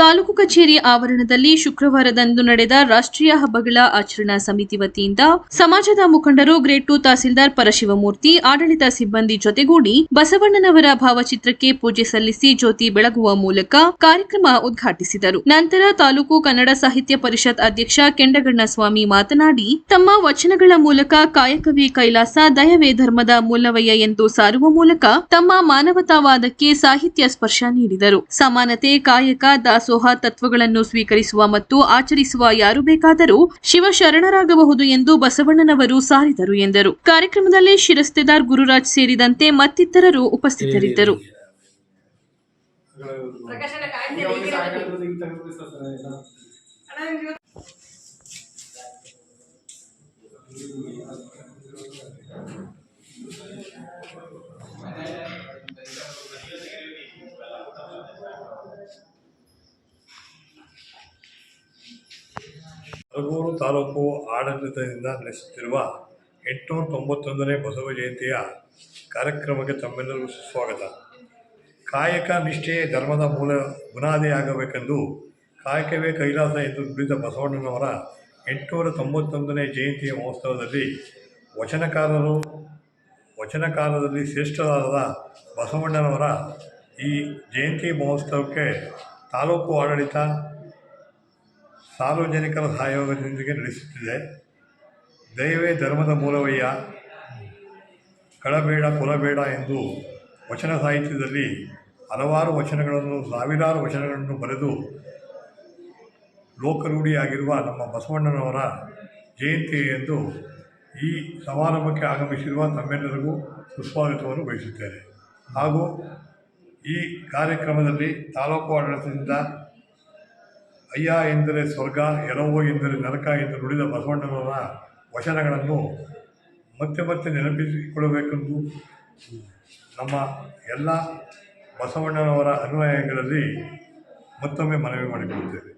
ತಾಲೂಕು ಕಚೇರಿ ಆವರಣದಲ್ಲಿ ಶುಕ್ರವಾರದಂದು ನಡೆದ ರಾಷ್ಟ್ರೀಯ ಹಬ್ಬಗಳ ಆಚರಣಾ ಸಮಿತಿ ವತಿಯಿಂದ ಸಮಾಜದ ಮುಖಂಡರು ಗ್ರೇಡ್ ಟು ತಹಸೀಲ್ದಾರ್ ಪರಶಿವಮೂರ್ತಿ, ಆಡಳಿತ ಸಿಬ್ಬಂದಿ ಜೊತೆಗೂಡಿ ಬಸವಣ್ಣನವರ ಭಾವಚಿತ್ರಕ್ಕೆ ಪೂಜೆ ಸಲ್ಲಿಸಿ ಜ್ಯೋತಿ ಬೆಳಗುವ ಮೂಲಕ ಕಾರ್ಯಕ್ರಮ ಉದ್ಘಾಟಿಸಿದರು. ನಂತರ ತಾಲೂಕು ಕನ್ನಡ ಸಾಹಿತ್ಯ ಪರಿಷತ್ ಅಧ್ಯಕ್ಷ ಕೆಂಡಗಣ್ಣ ಸ್ವಾಮಿ ಮಾತನಾಡಿ, ತಮ್ಮ ವಚನಗಳ ಮೂಲಕ ಕಾಯಕವಿ ಕೈಲಾಸ, ದಯವೇ ಧರ್ಮದ ಮೂಲವಯ್ಯ ಎಂದು ಸಾರುವ ಮೂಲಕ ತಮ್ಮ ಮಾನವತಾವಾದಕ್ಕೆ ಸಾಹಿತ್ಯ ಸ್ಪರ್ಶ ನೀಡಿದರು. ಸಮಾನತೆ, ಕಾಯಕ ದಾಸೋಹ ತತ್ವಗಳನ್ನು ಸ್ವೀಕರಿಸುವ ಮತ್ತು ಆಚರಿಸುವ ಯಾರು ಬೇಕಾದರೂ ಶಿವ ಶರಣರಾಗಬಹುದು ಎಂದು ಬಸವಣ್ಣನವರು ಸಾರಿದರು ಎಂದರು. ಕಾರ್ಯಕ್ರಮದಲ್ಲಿ ಶಿರಸ್ತೆದಾರ್ ಗುರುರಾಜ್ ಸೇರಿದಂತೆ ಮತ್ತಿತರರು ಉಪಸ್ಥಿತರಿದ್ದರು. ಅರಗೂರು ತಾಲೂಕು ಆಡಳಿತದಿಂದ ನಡೆಸುತ್ತಿರುವ ಎಂಟುನೂರ ತೊಂಬತ್ತೊಂದನೇ ಬಸವ ಜಯಂತಿಯ ಕಾರ್ಯಕ್ರಮಕ್ಕೆ ತಮ್ಮೆಲ್ಲರಿಗೂ ಸುಸ್ವಾಗತ. ಕಾಯಕ ನಿಷ್ಠೆಯೇ ಧರ್ಮದ ಮೂಲ ಬುನಾದಿಯಾಗಬೇಕೆಂದು ಕಾಯಕವೇ ಕೈಲಾಸ ಎಂದು ನುಡಿದ ಬಸವಣ್ಣನವರ ಎಂಟುನೂರ ತೊಂಬತ್ತೊಂದನೇ ಜಯಂತಿಯ ಮಹೋತ್ಸವದಲ್ಲಿ ವಚನಕಾರರು, ವಚನಕಾರರಲ್ಲಿ ಶ್ರೇಷ್ಠರಾದ ಬಸವಣ್ಣನವರ ಈ ಜಯಂತಿ ಮಹೋತ್ಸವಕ್ಕೆ ತಾಲೂಕು ಆಡಳಿತ ಸಾರ್ವಜನಿಕರ ಸಹಯೋಗದೊಂದಿಗೆ ನಡೆಸುತ್ತಿದೆ. ದೈವೇ ಧರ್ಮದ ಮೂಲವಯ್ಯ, ಕಳಬೇಡ ಕುಲಬೇಡ ಎಂದು ವಚನ ಸಾಹಿತ್ಯದಲ್ಲಿ ಹಲವಾರು ವಚನಗಳನ್ನು, ಸಾವಿರಾರು ವಚನಗಳನ್ನು ಬರೆದು ಲೋಕರೂಢಿಯಾಗಿರುವ ನಮ್ಮ ಬಸವಣ್ಣನವರ ಜಯಂತಿ ಎಂದು ಈ ಸಮಾರಂಭಕ್ಕೆ ಆಗಮಿಸಿರುವ ತಮ್ಮೆಲ್ಲರಿಗೂ ಸುಸ್ವಾಗತವನ್ನು ಬಯಸುತ್ತೇನೆ. ಹಾಗೂ ಈ ಕಾರ್ಯಕ್ರಮದಲ್ಲಿ ತಾಲೂಕು ಆಡಳಿತದಿಂದ ಅಯ್ಯ ಎಂದರೆ ಸ್ವರ್ಗ, ಎರವೋ ಎಂದರೆ ನರಕ ಎಂದು ನುಡಿದ ಬಸವಣ್ಣನವರ ವಚನಗಳನ್ನು ಮತ್ತೆ ಮತ್ತೆ ನೆನಪಿಸಿಕೊಳ್ಳಬೇಕೆಂದು ನಮ್ಮ ಎಲ್ಲ ಬಸವಣ್ಣನವರ ಅನ್ವಯಗಳಲ್ಲಿ ಮತ್ತೊಮ್ಮೆ ಮನವಿ ಮಾಡಿಕೊಳ್ಳುತ್ತೇವೆ